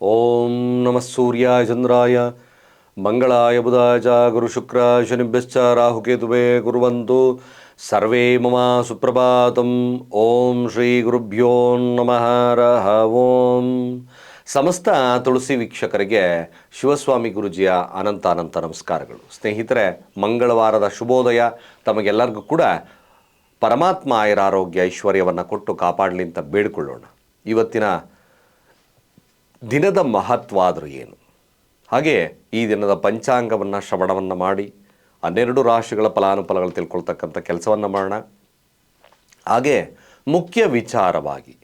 ಓಂ ನಮಃ ಸೂರ್ಯಾಯ ಚಂದ್ರಾಯ. ಮಂಗಳಾಯ ಬುಧಾಯ ಚ ಗುರು ಶುಕ್ರ ಶನಿಭ್ಯಶ್ಚ ರಾಹುಕೇತುವೆ ಕುರುವಂತು ಸರ್ವೇ ಮಮ ಸುಪ್ರಭಾತಂ. ಓಂ ಶ್ರೀ ಗುರುಭ್ಯೋ ನಮಃ ರಹ ಓಂ. ಸಮಸ್ತ ತುಳಸಿ ವೀಕ್ಷಕರಿಗೆ ಶಿವಸ್ವಾಮಿ ಗುರುಜಿಯ ಅನಂತ ಅನಂತ ನಮಸ್ಕಾರಗಳು. ಸ್ನೇಹಿತರೆ, ಮಂಗಳವಾರದ ಶುಭೋದಯ ತಮಗೆಲ್ಲರಿಗೂ ಕೂಡ ಪರಮಾತ್ಮ ಆರೋಗ್ಯ ಐಶ್ವರ್ಯವನ್ನು ಕೊಟ್ಟು ಕಾಪಾಡಲಿ ಅಂತ ಬೇಡಿಕೊಳ್ಳೋಣ. ಇವತ್ತಿನ ದಿನದ ಮಹತ್ವ ಆದರೂ ಏನು? ಹಾಗೆ ಈ ದಿನದ ಪಂಚಾಂಗವನ್ನು, ಶ್ರವಣವನ್ನು ಮಾಡಿ, ಹನ್ನೆರಡು ರಾಶಿಗಳ ಫಲಾನುಫಲಗಳು ತಿಳ್ಕೊಳ್ತಕ್ಕಂಥ ಕೆಲಸವನ್ನು ಮಾಡೋಣ. ಹಾಗೆ ಮುಖ್ಯ ವಿಚಾರವಾಗಿ,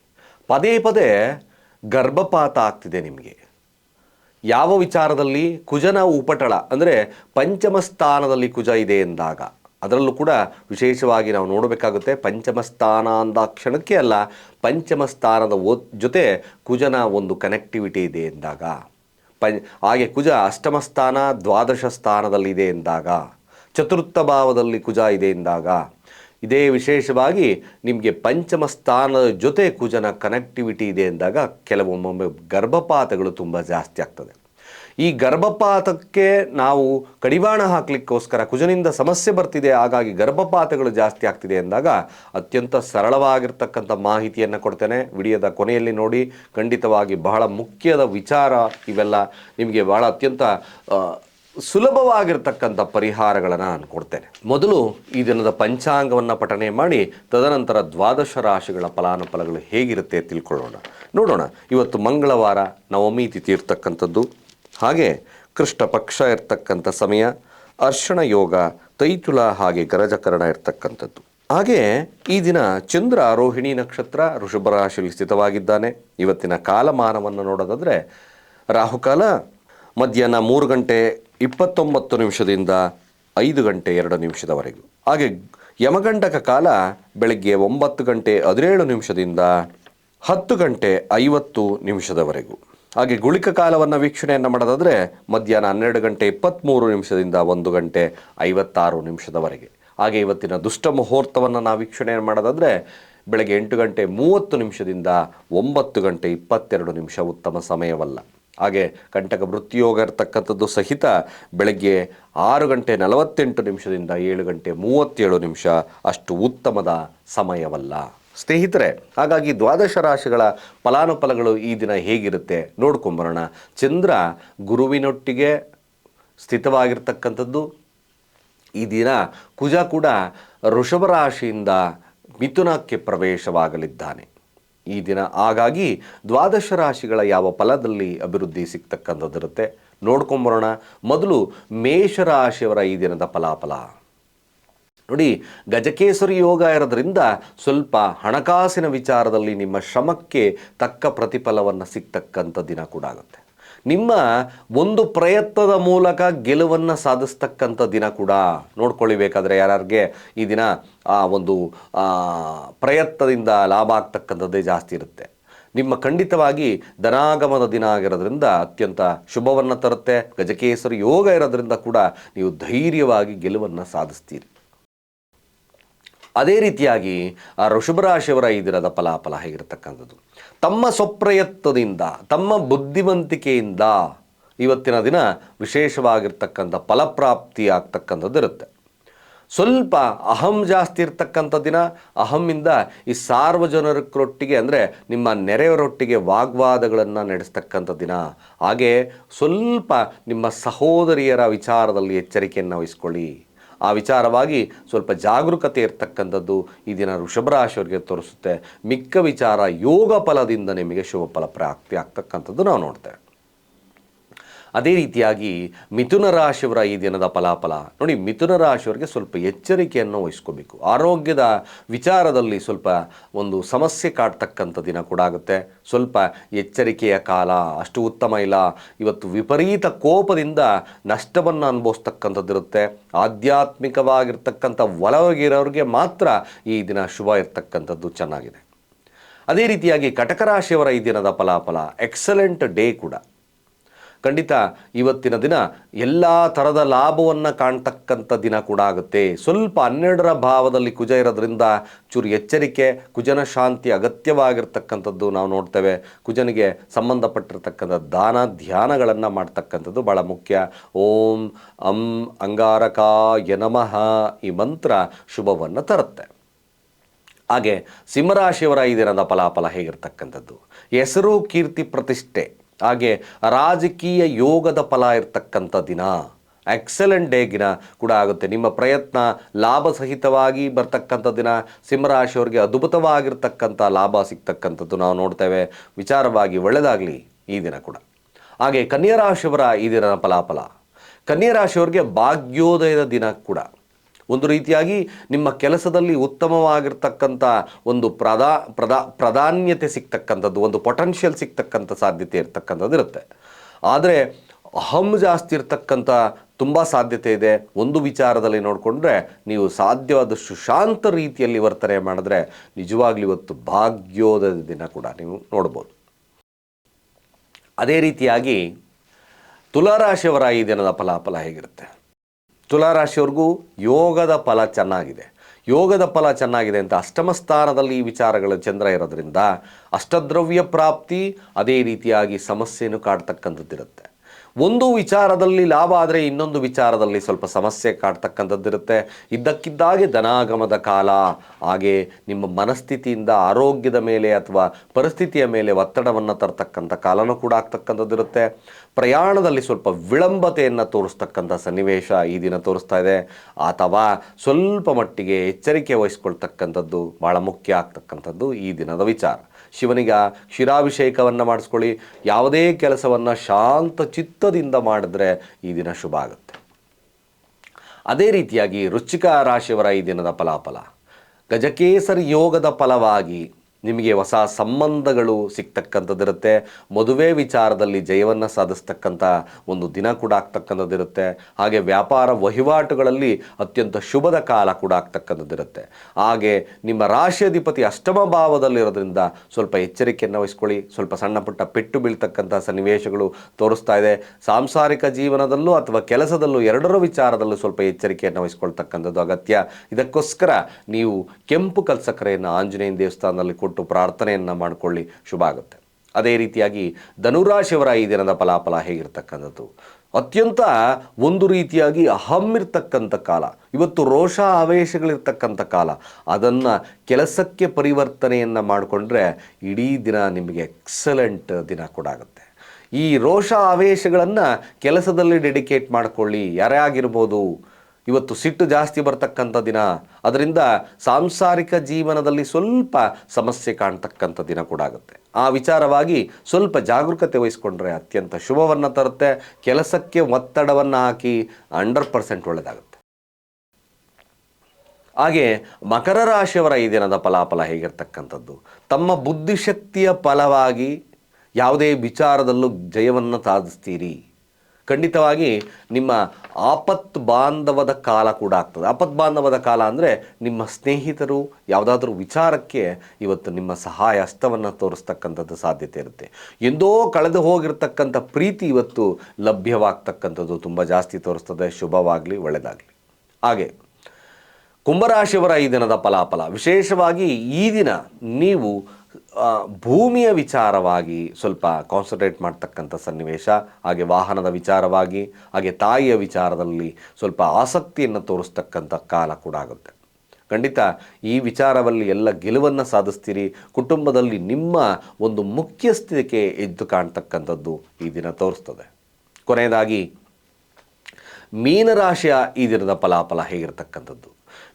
ಪದೇ ಪದೇ ಗರ್ಭಪಾತ ಆಗ್ತಿದೆ ನಿಮಗೆ. ಯಾವ ವಿಚಾರದಲ್ಲಿ? ಕುಜನ ಉಪಟಳ, ಅಂದರೆ ಪಂಚಮ ಸ್ಥಾನದಲ್ಲಿ ಕುಜ ಇದೆ ಎಂದಾಗ. ಅದರಲ್ಲೂ ಕೂಡ ವಿಶೇಷವಾಗಿ ನಾವು ನೋಡಬೇಕಾಗುತ್ತೆ ಪಂಚಮ ಸ್ಥಾನ ಅಂದ ಕ್ಷಣಕ್ಕೆ ಅಲ್ಲ ಪಂಚಮ ಸ್ಥಾನದ ಓ, ಜೊತೆ ಕುಜನ ಒಂದು ಕನೆಕ್ಟಿವಿಟಿ ಇದೆ ಎಂದಾಗ. ಪಂ ಹಾಗೆ ಕುಜ ಅಷ್ಟಮ ಸ್ಥಾನ, ದ್ವಾದಶ ಸ್ಥಾನದಲ್ಲಿದೆ ಎಂದಾಗ. ಚತುರ್ಥ ಭಾವದಲ್ಲಿ ಕುಜ ಇದೆ ಎಂದಾಗ. ಇದೇ ವಿಶೇಷವಾಗಿ ನಿಮಗೆ ಪಂಚಮ ಸ್ಥಾನದ ಜೊತೆ ಕುಜನ ಕನೆಕ್ಟಿವಿಟಿ ಇದೆ ಎಂದಾಗ ಕೆಲವೊಮ್ಮೊಮ್ಮೆ ಗರ್ಭಪಾತಗಳು ತುಂಬ ಜಾಸ್ತಿ ಆಗ್ತದೆ. ಈ ಗರ್ಭಪಾತಕ್ಕೆ ನಾವು ಕಡಿವಾಣ ಹಾಕಲಿಕ್ಕೋಸ್ಕರ ಕುಜನಿಂದ ಸಮಸ್ಯೆ ಬರ್ತಿದೆ, ಹಾಗಾಗಿ ಗರ್ಭಪಾತಗಳು ಜಾಸ್ತಿ ಆಗ್ತಿದೆ ಎಂದಾಗ ಅತ್ಯಂತ ಸರಳವಾಗಿರ್ತಕ್ಕಂಥ ಮಾಹಿತಿಯನ್ನು ಕೊಡ್ತೇನೆ. ವಿಡಿಯೋದ ಕೊನೆಯಲ್ಲಿ ನೋಡಿ, ಖಂಡಿತವಾಗಿ ಬಹಳ ಮುಖ್ಯದ ವಿಚಾರ ಇವೆಲ್ಲ ನಿಮಗೆ ಬಹಳ ಅತ್ಯಂತ ಸುಲಭವಾಗಿರ್ತಕ್ಕಂಥ ಪರಿಹಾರಗಳನ್ನು ನಾನು ಕೊಡ್ತೇನೆ. ಮೊದಲು ಈ ದಿನದ ಪಂಚಾಂಗವನ್ನು ಪಠನೆ ಮಾಡಿ, ತದನಂತರ ದ್ವಾದಶ ರಾಶಿಗಳ ಫಲಾನುಫಲಗಳು ಹೇಗಿರುತ್ತೆ ತಿಳ್ಕೊಳ್ಳೋಣ. ನೋಡೋಣ. ಇವತ್ತು ಮಂಗಳವಾರ, ನವಮಿ ತಿಥಿ ಇರ್ತಕ್ಕಂಥದ್ದು. ಹಾಗೆ ಕೃಷ್ಣ ಪಕ್ಷ ಇರ್ತಕ್ಕಂಥ ಸಮಯ, ಅರ್ಶಣ ಯೋಗ, ತೈತುಲ ಹಾಗೆ ಗರಜಕರಣ ಇರ್ತಕ್ಕಂಥದ್ದು. ಹಾಗೆ ಈ ದಿನ ಚಂದ್ರ ರೋಹಿಣಿ ನಕ್ಷತ್ರ ಋಷಭ ರಾಶಿಯಲ್ಲಿ ಸ್ಥಿತವಾಗಿದ್ದಾನೆ. ಇವತ್ತಿನ ಕಾಲಮಾನವನ್ನು ನೋಡೋದಾದರೆ ರಾಹುಕಾಲ ಮಧ್ಯಾಹ್ನ ಮೂರು ಗಂಟೆ ಇಪ್ಪತ್ತೊಂಬತ್ತು ನಿಮಿಷದಿಂದ ಐದು ಗಂಟೆ ಎರಡು ನಿಮಿಷದವರೆಗೂ. ಹಾಗೆ ಯಮಗಂಟಕ ಕಾಲ ಬೆಳಗ್ಗೆ ಒಂಬತ್ತು ಗಂಟೆ ಹದಿನೇಳು ನಿಮಿಷದಿಂದ ಹತ್ತು ಗಂಟೆ ಐವತ್ತು ನಿಮಿಷದವರೆಗೂ. ಹಾಗೆ ಗುಳಿಕ ಕಾಲವನ್ನು ವೀಕ್ಷಣೆಯನ್ನು ಮಾಡೋದಾದರೆ ಮಧ್ಯಾಹ್ನ ಹನ್ನೆರಡು ಗಂಟೆ ಇಪ್ಪತ್ತ್ಮೂರು ನಿಮಿಷದಿಂದ ಒಂದು ಗಂಟೆ ಐವತ್ತಾರು ನಿಮಿಷದವರೆಗೆ. ಹಾಗೆ ಇವತ್ತಿನ ದುಷ್ಟ ಮುಹೂರ್ತವನ್ನು ನಾವು ವೀಕ್ಷಣೆ ಮಾಡೋದಾದರೆ ಬೆಳಗ್ಗೆ ಎಂಟು ಗಂಟೆ ಮೂವತ್ತು ನಿಮಿಷದಿಂದ ಒಂಬತ್ತು ಗಂಟೆ ಇಪ್ಪತ್ತೆರಡು ನಿಮಿಷ ಉತ್ತಮ ಸಮಯವಲ್ಲ. ಹಾಗೆ ಕಂಟಕ ವೃತ್ತಿಯೋಗ ಇರ್ತಕ್ಕಂಥದ್ದು ಸಹಿತ ಬೆಳಗ್ಗೆ ಆರು ಗಂಟೆ ನಲವತ್ತೆಂಟು ನಿಮಿಷದಿಂದ ಏಳು ಗಂಟೆ ಮೂವತ್ತೇಳು ನಿಮಿಷ ಅಷ್ಟು ಉತ್ತಮದ ಸಮಯವಲ್ಲ. ಸ್ನೇಹಿತರೆ, ಹಾಗಾಗಿ ದ್ವಾದಶ ರಾಶಿಗಳ ಫಲಾನುಫಲಗಳು ಈ ದಿನ ಹೇಗಿರುತ್ತೆ ನೋಡ್ಕೊಂಬರೋಣ ಚಂದ್ರ ಗುರುವಿನೊಟ್ಟಿಗೆ ಸ್ಥಿತವಾಗಿರ್ತಕ್ಕಂಥದ್ದು. ಈ ದಿನ ಕುಜ ಕೂಡ ಋಷಭ ರಾಶಿಯಿಂದ ಮಿಥುನಕ್ಕೆ ಪ್ರವೇಶವಾಗಲಿದ್ದಾನೆ. ಈ ದಿನ ಹಾಗಾಗಿ ದ್ವಾದಶ ರಾಶಿಗಳ ಯಾವ ಫಲದಲ್ಲಿ ಅಭಿವೃದ್ಧಿ ಸಿಗ್ತಕ್ಕಂಥದ್ದಿರುತ್ತೆ ನೋಡ್ಕೊಂಬರೋಣ ಮೊದಲು ಮೇಷರಾಶಿಯವರ ಈ ದಿನದ ಫಲಾಫಲ. ನೋಡಿ, ಗಜಕೇಸರಿ ಯೋಗ ಇರೋದ್ರಿಂದ ಸ್ವಲ್ಪ ಹಣಕಾಸಿನ ವಿಚಾರದಲ್ಲಿ ನಿಮ್ಮ ಶ್ರಮಕ್ಕೆ ತಕ್ಕ ಪ್ರತಿಫಲವನ್ನು ಸಿಗ್ತಕ್ಕಂಥ ದಿನ ಕೂಡ ಆಗುತ್ತೆ. ನಿಮ್ಮ ಒಂದು ಪ್ರಯತ್ನದ ಮೂಲಕ ಗೆಲುವನ್ನು ಸಾಧಿಸ್ತಕ್ಕಂಥ ದಿನ ಕೂಡ ನೋಡ್ಕೊಳ್ಳಿಬೇಕಾದ್ರೆ ಯಾರ್ಯಾರಿಗೆ ಈ ದಿನ, ಆ ಒಂದು ಪ್ರಯತ್ನದಿಂದ ಲಾಭ ಆಗ್ತಕ್ಕಂಥದ್ದೇ ಜಾಸ್ತಿ ಇರುತ್ತೆ. ನಿಮ್ಮ ಖಂಡಿತವಾಗಿ ಧನಾಗಮದ ದಿನ ಆಗಿರೋದ್ರಿಂದ ಅತ್ಯಂತ ಶುಭವನ್ನು ತರುತ್ತೆ. ಗಜಕೇಸರಿ ಯೋಗ ಇರೋದ್ರಿಂದ ಕೂಡ ನೀವು ಧೈರ್ಯವಾಗಿ ಗೆಲುವನ್ನು ಸಾಧಿಸ್ತೀರಿ. ಅದೇ ರೀತಿಯಾಗಿ ಆ ಋಷಭರಾಶಿಯವರ ದಿನದ ಫಲಾಫಲ ಹೇಗಿರತಕ್ಕಂಥದ್ದು? ತಮ್ಮ ಸ್ವಪ್ರಯತ್ನದಿಂದ, ತಮ್ಮ ಬುದ್ಧಿವಂತಿಕೆಯಿಂದ ಇವತ್ತಿನ ದಿನ ವಿಶೇಷವಾಗಿರ್ತಕ್ಕಂಥ ಫಲಪ್ರಾಪ್ತಿ ಆಗ್ತಕ್ಕಂಥದ್ದು ಇರುತ್ತೆ. ಸ್ವಲ್ಪ ಅಹಂ ಜಾಸ್ತಿ ಇರ್ತಕ್ಕಂಥ ದಿನ ಅಹಮ್ಮಿಂದ ಈ ಸಾರ್ವಜನಿಕರೊಟ್ಟಿಗೆ ಅಂದರೆ ನಿಮ್ಮ ನೆರೆಯವರೊಟ್ಟಿಗೆ ವಾಗ್ವಾದಗಳನ್ನು ನಡೆಸ್ತಕ್ಕಂಥ ದಿನ. ಹಾಗೆ ಸ್ವಲ್ಪ ನಿಮ್ಮ ಸಹೋದರಿಯರ ವಿಚಾರದಲ್ಲಿ ಎಚ್ಚರಿಕೆಯನ್ನು ವಹಿಸ್ಕೊಳ್ಳಿ. ಆ ವಿಚಾರವಾಗಿ ಸ್ವಲ್ಪ ಜಾಗರೂಕತೆ ಇರ್ತಕ್ಕಂಥದ್ದು ಈ ದಿನ ವೃಷಭರಾಶಿಯವರಿಗೆ ತೋರಿಸುತ್ತೆ. ಮಿಕ್ಕ ವಿಚಾರ ಯೋಗ ಫಲದಿಂದ ನಿಮಗೆ ಶುಭ ಫಲ ಪ್ರಾಪ್ತಿ ಆಗ್ತಕ್ಕಂಥದ್ದು ನಾವು ನೋಡ್ತೇವೆ. ಅದೇ ರೀತಿಯಾಗಿ ಮಿಥುನ ರಾಶಿಯವರ ಈ ದಿನದ ಫಲಾಫಲ. ನೋಡಿ, ಮಿಥುನ ರಾಶಿಯವರಿಗೆ ಸ್ವಲ್ಪ ಎಚ್ಚರಿಕೆಯನ್ನು ವಹಿಸ್ಕೋಬೇಕು. ಆರೋಗ್ಯದ ವಿಚಾರದಲ್ಲಿ ಸ್ವಲ್ಪ ಒಂದು ಸಮಸ್ಯೆ ಕಾಡ್ತಕ್ಕಂಥ ದಿನ ಕೂಡ ಆಗುತ್ತೆ. ಸ್ವಲ್ಪ ಎಚ್ಚರಿಕೆಯ ಕಾಲ, ಅಷ್ಟು ಉತ್ತಮ ಇಲ್ಲ. ಇವತ್ತು ವಿಪರೀತ ಕೋಪದಿಂದ ನಷ್ಟವನ್ನು ಅನುಭವಿಸ್ತಕ್ಕಂಥದ್ದಿರುತ್ತೆ. ಆಧ್ಯಾತ್ಮಿಕವಾಗಿರ್ತಕ್ಕಂಥ ಒಲವಗಿರೋರಿಗೆ ಮಾತ್ರ ಈ ದಿನ ಶುಭ ಇರ್ತಕ್ಕಂಥದ್ದು ಚೆನ್ನಾಗಿದೆ. ಅದೇ ರೀತಿಯಾಗಿ ಕಟಕ ರಾಶಿಯವರ ಈ ದಿನದ ಫಲಾಫಲ, ಎಕ್ಸಲೆಂಟ್ ಡೇ ಕೂಡ. ಖಂಡಿತ ಇವತ್ತಿನ ದಿನ ಎಲ್ಲ ಥರದ ಲಾಭವನ್ನು ಕಾಣ್ತಕ್ಕಂಥ ದಿನ ಕೂಡ ಆಗುತ್ತೆ. ಸ್ವಲ್ಪ ಹನ್ನೆರಡರ ಭಾವದಲ್ಲಿ ಕುಜ ಇರೋದ್ರಿಂದ ಚೂರು ಎಚ್ಚರಿಕೆ, ಕುಜನ ಶಾಂತಿ ಅಗತ್ಯವಾಗಿರ್ತಕ್ಕಂಥದ್ದು ನಾವು ನೋಡ್ತೇವೆ. ಕುಜನಿಗೆ ಸಂಬಂಧಪಟ್ಟಿರ್ತಕ್ಕಂಥ ದಾನ, ಧ್ಯಾನಗಳನ್ನು ಮಾಡ್ತಕ್ಕಂಥದ್ದು ಭಾಳ ಮುಖ್ಯ. ಓಂ ಅಂ ಅಂಗಾರಕಾಯ ನಮಃ ಈ ಮಂತ್ರ ಶುಭವನ್ನು ತರುತ್ತೆ. ಹಾಗೆ ಸಿಂಹರಾಶಿಯವರ ಈ ದಿನದ ಫಲಾಫಲ ಹೇಗಿರ್ತಕ್ಕಂಥದ್ದು? ಹೆಸರು, ಕೀರ್ತಿ, ಪ್ರತಿಷ್ಠೆ. ಹಾಗೆ ರಾಜಕೀಯ ಯೋಗದ ಫಲ ಇರ್ತಕ್ಕಂಥ ದಿನ. ಎಕ್ಸಲೆಂಟ್ ಡೇ ದಿನ ಕೂಡ ಆಗುತ್ತೆ. ನಿಮ್ಮ ಪ್ರಯತ್ನ ಲಾಭ ಸಹಿತವಾಗಿ ಬರ್ತಕ್ಕಂಥ ದಿನ, ಸಿಂಹರಾಶಿಯವರಿಗೆ ಅದ್ಭುತವಾಗಿರ್ತಕ್ಕಂಥ ಲಾಭ ಸಿಗ್ತಕ್ಕಂಥದ್ದು ನಾವು ನೋಡ್ತೇವೆ. ವಿಚಾರವಾಗಿ ಒಳ್ಳೆಯದಾಗಲಿ ಈ ದಿನ ಕೂಡ. ಹಾಗೆ ಕನ್ಯರಾಶಿಯವರ ಈ ದಿನದ ಫಲಾಫಲ. ಕನ್ಯಾರಾಶಿಯವರಿಗೆ ಭಾಗ್ಯೋದಯದ ದಿನ ಕೂಡ. ಒಂದು ರೀತಿಯಾಗಿ ನಿಮ್ಮ ಕೆಲಸದಲ್ಲಿ ಉತ್ತಮವಾಗಿರ್ತಕ್ಕಂಥ ಒಂದು ಪ್ರಧಾ ಪ್ರಧಾ ಪ್ರಾಧಾನ್ಯತೆ ಸಿಗ್ತಕ್ಕಂಥದ್ದು, ಒಂದು ಪೊಟೆನ್ಷಿಯಲ್ ಸಿಗ್ತಕ್ಕಂಥ ಸಾಧ್ಯತೆ ಇರ್ತಕ್ಕಂಥದ್ದು ಇರುತ್ತೆ. ಆದರೆ ಅಹಂ ಜಾಸ್ತಿ ಇರ್ತಕ್ಕಂಥ ತುಂಬ ಸಾಧ್ಯತೆ ಇದೆ. ಒಂದು ವಿಚಾರದಲ್ಲಿ ನೋಡಿಕೊಂಡ್ರೆ ನೀವು ಸಾಧ್ಯವಾದಷ್ಟು ಶಾಂತ ರೀತಿಯಲ್ಲಿ ವರ್ತನೆ ಮಾಡಿದ್ರೆ ನಿಜವಾಗ್ಲೂ ಇವತ್ತು ಭಾಗ್ಯೋದಯದ ದಿನ ಕೂಡ ನೀವು ನೋಡ್ಬೋದು. ಅದೇ ರೀತಿಯಾಗಿ ತುಲಾರಾಶಿಯವರ ಈ ದಿನದ ಫಲಾಫಲ ಹೇಗಿರುತ್ತೆ? ತುಲಾರಾಶಿಯವ್ರಿಗೂ ಯೋಗದ ಫಲ ಚೆನ್ನಾಗಿದೆ. ಯೋಗದ ಫಲ ಚೆನ್ನಾಗಿದೆ ಅಂತ ಅಷ್ಟಮ ಸ್ಥಾನದಲ್ಲಿ ಈ ವಿಚಾರಗಳು ಚಂದ್ರ ಇರೋದ್ರಿಂದ ಅಷ್ಟದ್ರವ್ಯ ಪ್ರಾಪ್ತಿ ಅದೇ ರೀತಿಯಾಗಿ ಸಮಸ್ಯೆಯನ್ನು ಕಾಡ್ತಕ್ಕಂಥದ್ದಿರುತ್ತೆ. ಒಂದು ವಿಚಾರದಲ್ಲಿ ಲಾಭ ಆದರೆ ಇನ್ನೊಂದು ವಿಚಾರದಲ್ಲಿ ಸ್ವಲ್ಪ ಸಮಸ್ಯೆ ಕಾಡ್ತಕ್ಕಂಥದ್ದಿರುತ್ತೆ. ಇದ್ದಕ್ಕಿದ್ದಾಗೆ ಧನಾಗಮದ ಕಾಲ. ಹಾಗೆ ನಿಮ್ಮ ಮನಸ್ಥಿತಿಯಿಂದ ಆರೋಗ್ಯದ ಮೇಲೆ ಅಥವಾ ಪರಿಸ್ಥಿತಿಯ ಮೇಲೆ ಒತ್ತಡವನ್ನು ತರ್ತಕ್ಕಂಥ ಕಾಲನೂ ಕೂಡ ಆಗ್ತಕ್ಕಂಥದ್ದಿರುತ್ತೆ. ಪ್ರಯಾಣದಲ್ಲಿ ಸ್ವಲ್ಪ ವಿಳಂಬತೆಯನ್ನು ತೋರಿಸ್ತಕ್ಕಂಥ ಸನ್ನಿವೇಶ ಈ ದಿನ ತೋರಿಸ್ತಾ ಇದೆ. ಅಥವಾ ಸ್ವಲ್ಪ ಮಟ್ಟಿಗೆ ಎಚ್ಚರಿಕೆ ವಹಿಸ್ಕೊಳ್ತಕ್ಕಂಥದ್ದು ಭಾಳ ಮುಖ್ಯ ಆಗ್ತಕ್ಕಂಥದ್ದು ಈ ದಿನದ ವಿಚಾರ. ಶಿವನಿಗ ಕ್ಷೀರಾಭಿಷೇಕವನ್ನು ಮಾಡಿಸ್ಕೊಳ್ಳಿ. ಯಾವುದೇ ಕೆಲಸವನ್ನು ಶಾಂತ ಚಿತ್ತದಿಂದ ಮಾಡಿದ್ರೆ ಈ ದಿನ ಶುಭ ಆಗುತ್ತೆ. ಅದೇ ರೀತಿಯಾಗಿ ರುಚಿಕ ರಾಶಿಯವರ ಈ ದಿನದ ಫಲಾಫಲ. ಗಜಕೇಸರಿ ಯೋಗದ ಫಲವಾಗಿ ನಿಮಗೆ ಹೊಸ ಸಂಬಂಧಗಳು ಸಿಗ್ತಕ್ಕಂಥದ್ದಿರುತ್ತೆ. ಮದುವೆ ವಿಚಾರದಲ್ಲಿ ಜಯವನ್ನು ಸಾಧಿಸ್ತಕ್ಕಂಥ ಒಂದು ದಿನ ಕೂಡ ಆಗ್ತಕ್ಕಂಥದ್ದಿರುತ್ತೆ. ಹಾಗೆ ವ್ಯಾಪಾರ ವಹಿವಾಟುಗಳಲ್ಲಿ ಅತ್ಯಂತ ಶುಭದ ಕಾಲ ಕೂಡ ಆಗ್ತಕ್ಕಂಥದ್ದಿರುತ್ತೆ. ಹಾಗೆ ನಿಮ್ಮ ರಾಶಿಯಾಧಿಪತಿ ಅಷ್ಟಮ ಭಾವದಲ್ಲಿರೋದ್ರಿಂದ ಸ್ವಲ್ಪ ಎಚ್ಚರಿಕೆಯನ್ನು ವಹಿಸ್ಕೊಳ್ಳಿ. ಸ್ವಲ್ಪ ಸಣ್ಣ ಪುಟ್ಟ ಪೆಟ್ಟು ಬೀಳ್ತಕ್ಕಂಥ ಸನ್ನಿವೇಶಗಳು ತೋರಿಸ್ತಾ ಇದೆ. ಸಾಂಸಾರಿಕ ಜೀವನದಲ್ಲೂ ಅಥವಾ ಕೆಲಸದಲ್ಲೂ ಎರಡರ ವಿಚಾರದಲ್ಲೂ ಸ್ವಲ್ಪ ಎಚ್ಚರಿಕೆಯನ್ನು ವಹಿಸ್ಕೊಳ್ತಕ್ಕಂಥದ್ದು ಅಗತ್ಯ. ಇದಕ್ಕೋಸ್ಕರ ನೀವು ಕೆಂಪು ಕಲ್ಸಕರೆಯನ್ನು ಆಂಜನೇಯನ ದೇವಸ್ಥಾನದಲ್ಲಿ ಕೊಟ್ಟು ಪ್ರಾರ್ಥನೆಯನ್ನು ಮಾಡಿಕೊಳ್ಳಿ, ಶುಭ ಆಗುತ್ತೆ. ಅದೇ ರೀತಿಯಾಗಿ ಧನುರಾಶಿಯವರ ಈ ದಿನದ ಫಲಾಫಲ ಹೇಗಿರ್ತಕ್ಕಂಥದ್ದು? ಅತ್ಯಂತ ಒಂದು ರೀತಿಯಾಗಿ ಅಹಮ್ಮಿರ್ತಕ್ಕಂಥ ಕಾಲ. ಇವತ್ತು ರೋಷ ಆವೇಶಗಳಿರ್ತಕ್ಕಂಥ ಕಾಲ. ಅದನ್ನು ಕೆಲಸಕ್ಕೆ ಪರಿವರ್ತನೆಯನ್ನು ಮಾಡಿಕೊಂಡ್ರೆ ಇಡೀ ದಿನ ನಿಮಗೆ ಎಕ್ಸಲೆಂಟ್ ದಿನ ಕೂಡ ಆಗುತ್ತೆ. ಈ ರೋಷ ಆವೇಶಗಳನ್ನು ಕೆಲಸದಲ್ಲಿ ಡೆಡಿಕೇಟ್ ಮಾಡಿಕೊಳ್ಳಿ. ಯಾರೇ ಆಗಿರ್ಬೋದು. ಇವತ್ತು ಸಿಟ್ಟು ಜಾಸ್ತಿ ಬರ್ತಕ್ಕಂಥ ದಿನ. ಅದರಿಂದ ಸಾಂಸಾರಿಕ ಜೀವನದಲ್ಲಿ ಸ್ವಲ್ಪ ಸಮಸ್ಯೆ ಕಾಣ್ತಕ್ಕಂಥ ದಿನ ಕೂಡ ಆಗುತ್ತೆ. ಆ ವಿಚಾರವಾಗಿ ಸ್ವಲ್ಪ ಜಾಗರೂಕತೆ ವಹಿಸ್ಕೊಂಡ್ರೆ ಅತ್ಯಂತ ಶುಭವನ್ನು ತರುತ್ತೆ. ಕೆಲಸಕ್ಕೆ ಒತ್ತಡವನ್ನು ಹಾಕಿ ಹಂಡ್ರೆಡ್ ಪರ್ಸೆಂಟ್ ಒಳ್ಳೆಯದಾಗುತ್ತೆ ಹಾಗೆ ಮಕರ ರಾಶಿಯವರ ಈ ದಿನದ ಫಲಾಫಲ ಹೇಗಿರ್ತಕ್ಕಂಥದ್ದು? ತಮ್ಮ ಬುದ್ಧಿಶಕ್ತಿಯ ಫಲವಾಗಿ ಯಾವುದೇ ವಿಚಾರದಲ್ಲೂ ಜಯವನ್ನು ಸಾಧಿಸ್ತೀರಿ. ಖಂಡಿತವಾಗಿ ನಿಮ್ಮ ಆಪತ್ ಬಾಂಧವದ ಕಾಲ ಕೂಡ ಆಗ್ತದೆ. ಆಪತ್ ಬಾಂಧವದ ಕಾಲ ಅಂದರೆ ನಿಮ್ಮ ಸ್ನೇಹಿತರು ಯಾವುದಾದ್ರೂ ವಿಚಾರಕ್ಕೆ ಇವತ್ತು ನಿಮ್ಮ ಸಹಾಯ ಹಸ್ತವನ್ನು ತೋರಿಸ್ತಕ್ಕಂಥದ್ದು ಸಾಧ್ಯತೆ ಇರುತ್ತೆ. ಎಂದೋ ಕಳೆದು ಹೋಗಿರ್ತಕ್ಕಂಥ ಪ್ರೀತಿ ಇವತ್ತು ಲಭ್ಯವಾಗ್ತಕ್ಕಂಥದ್ದು ತುಂಬ ಜಾಸ್ತಿ ತೋರಿಸ್ತದೆ. ಶುಭವಾಗಲಿ ಒಳ್ಳೆಯದಾಗಲಿ ಹಾಗೆ, ಕುಂಭರಾಶಿಯವರ ಈ ದಿನದ ಫಲಾಫಲ. ವಿಶೇಷವಾಗಿ ಈ ದಿನ ನೀವು ಭೂಮಿಯ ವಿಚಾರವಾಗಿ ಸ್ವಲ್ಪ ಕಾನ್ಸಂಟ್ರೇಟ್ ಮಾಡ್ತಕ್ಕಂಥ ಸನ್ನಿವೇಶ, ಹಾಗೆ ವಾಹನದ ವಿಚಾರವಾಗಿ, ಹಾಗೆ ತಾಯಿಯ ವಿಚಾರದಲ್ಲಿ ಸ್ವಲ್ಪ ಆಸಕ್ತಿಯನ್ನು ತೋರಿಸ್ತಕ್ಕಂಥ ಕಾಲ ಕೂಡ ಆಗುತ್ತೆ. ಖಂಡಿತ ಈ ವಿಚಾರದಲ್ಲಿ ಎಲ್ಲ ಗೆಲುವನ್ನು ಸಾಧಿಸ್ತೀರಿ, ಕುಟುಂಬದಲ್ಲಿ ನಿಮ್ಮ ಒಂದು ಮುಖ್ಯಸ್ಥಿಕೆ ಎದ್ದು ಕಾಣ್ತಕ್ಕಂಥದ್ದು ಈ ದಿನ ತೋರಿಸ್ತದೆ. ಕೊನೆಯದಾಗಿ, ಮೀನರಾಶಿಯ ಈ ದಿನದ ಫಲಾಫಲ ಹೇಗಿರ್ತಕ್ಕಂಥದ್ದು?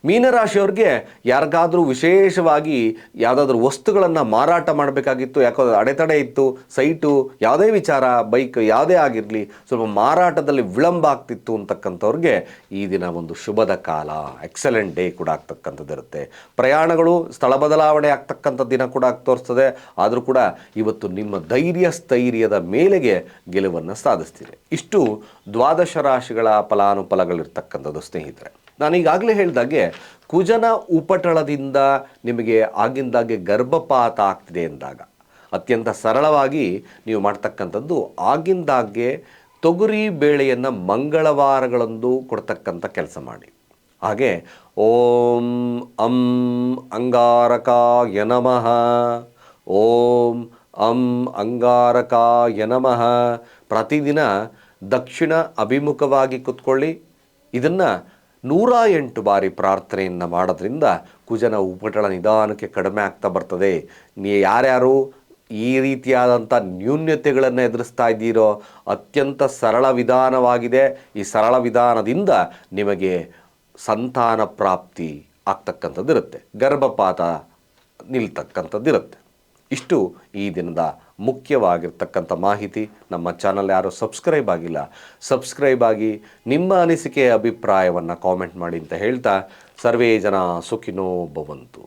ಮೀನರಾಶಿಯವ್ರಿಗೆ ಯಾರಿಗಾದರೂ ವಿಶೇಷವಾಗಿ ಯಾವುದಾದ್ರೂ ವಸ್ತುಗಳನ್ನು ಮಾರಾಟ ಮಾಡಬೇಕಾಗಿತ್ತು, ಯಾಕೋ ಅಡೆತಡೆ ಇತ್ತು, ಸೈಟು, ಯಾವುದೇ ವಿಚಾರ, ಬೈಕ್ ಯಾವುದೇ ಆಗಿರಲಿ, ಸ್ವಲ್ಪ ಮಾರಾಟದಲ್ಲಿ ವಿಳಂಬ ಆಗ್ತಿತ್ತು ಅಂತಕ್ಕಂಥವ್ರಿಗೆ ಈ ದಿನ ಒಂದು ಶುಭದ ಕಾಲ ಎಕ್ಸಲೆಂಟ್ ಡೇ ಕೂಡ ಆಗ್ತಕ್ಕಂಥದ್ದಿರುತ್ತೆ. ಪ್ರಯಾಣಗಳು ಸ್ಥಳ ಬದಲಾವಣೆ ಆಗ್ತಕ್ಕಂಥ ದಿನ ಕೂಡ ತೋರಿಸ್ತದೆ ಆದರೂ ಕೂಡ ಇವತ್ತು ನಿಮ್ಮ ಧೈರ್ಯ ಸ್ಥೈರ್ಯದ ಮೇಲೆಗೆ ಗೆಲುವನ್ನು ಸಾಧಿಸ್ತೀರಿ. ಇಷ್ಟು ದ್ವಾದಶ ರಾಶಿಗಳ ಫಲಾನುಫಲಗಳಿರ್ತಕ್ಕಂಥದ್ದು ಸ್ನೇಹಿತರೆ. ನಾನು ಈಗಾಗಲೇ ಹೇಳಿದಾಗೆ ಕುಜನ ಉಪಟಳದಿಂದ ನಿಮಗೆ ಆಗಿಂದಾಗೆ ಗರ್ಭಪಾತ ಆಗ್ತಿದೆ ಎಂದಾಗ ಅತ್ಯಂತ ಸರಳವಾಗಿ ನೀವು ಮಾಡ್ತಕ್ಕಂಥದ್ದು ಆಗಿಂದಾಗ್ಗೆ ತೊಗರಿ ಬೇಳೆಯನ್ನು ಮಂಗಳವಾರಗಳಂದು ಕೊಡ್ತಕ್ಕಂಥ ಕೆಲಸ ಮಾಡಿ. ಹಾಗೆ ಓಂ ಅಂ ಅಂಗಾರಕಾಯ ನಮಃ. ಓಂ ಅಂ ಅಂಗಾರಕಾಯ ನಮಃ. ಪ್ರತಿದಿನ ದಕ್ಷಿಣ ಅಭಿಮುಖವಾಗಿ ಕುತ್ಕೊಳ್ಳಿ. ಇದನ್ನು ನೂರ ಎಂಟು ಬಾರಿ ಪ್ರಾರ್ಥನೆಯನ್ನು ಮಾಡೋದ್ರಿಂದ ಕುಜನ ಉಪಟಳ ನಿಧಾನಕ್ಕೆ ಕಡಿಮೆ ಆಗ್ತಾ ಬರ್ತದೆ. ನೀ ಯಾರ್ಯಾರು ಈ ರೀತಿಯಾದಂಥ ನ್ಯೂನ್ಯತೆಗಳನ್ನು ಎದುರಿಸ್ತಾ ಇದ್ದೀರೋ, ಅತ್ಯಂತ ಸರಳ ವಿಧಾನವಾಗಿದೆ. ಈ ಸರಳ ವಿಧಾನದಿಂದ ನಿಮಗೆ ಸಂತಾನ ಪ್ರಾಪ್ತಿ ಆಗ್ತಕ್ಕಂಥದ್ದಿರುತ್ತೆ. ಗರ್ಭಪಾತ ನಿಲ್ತಕ್ಕಂಥದ್ದಿರುತ್ತೆ. ಇಷ್ಟು ಈ ದಿನದ ಮುಖ್ಯವಾಗಿರ್ತಕ್ಕಂಥ ಮಾಹಿತಿ. ನಮ್ಮ ಚಾನಲ್ ಯಾರು ಸಬ್ಸ್ಕ್ರೈಬ್ ಆಗಿಲ್ಲ, ಸಬ್ಸ್ಕ್ರೈಬ್ ಆಗಿ ನಿಮ್ಮ ಅನಿಸಿಕೆ, ಅಭಿಪ್ರಾಯವನ್ನು ಕಾಮೆಂಟ್ ಮಾಡಿ ಅಂತ ಹೇಳ್ತಾ, ಸರ್ವೇ ಜನ ಸುಖಿನೋ ಭವಂತು.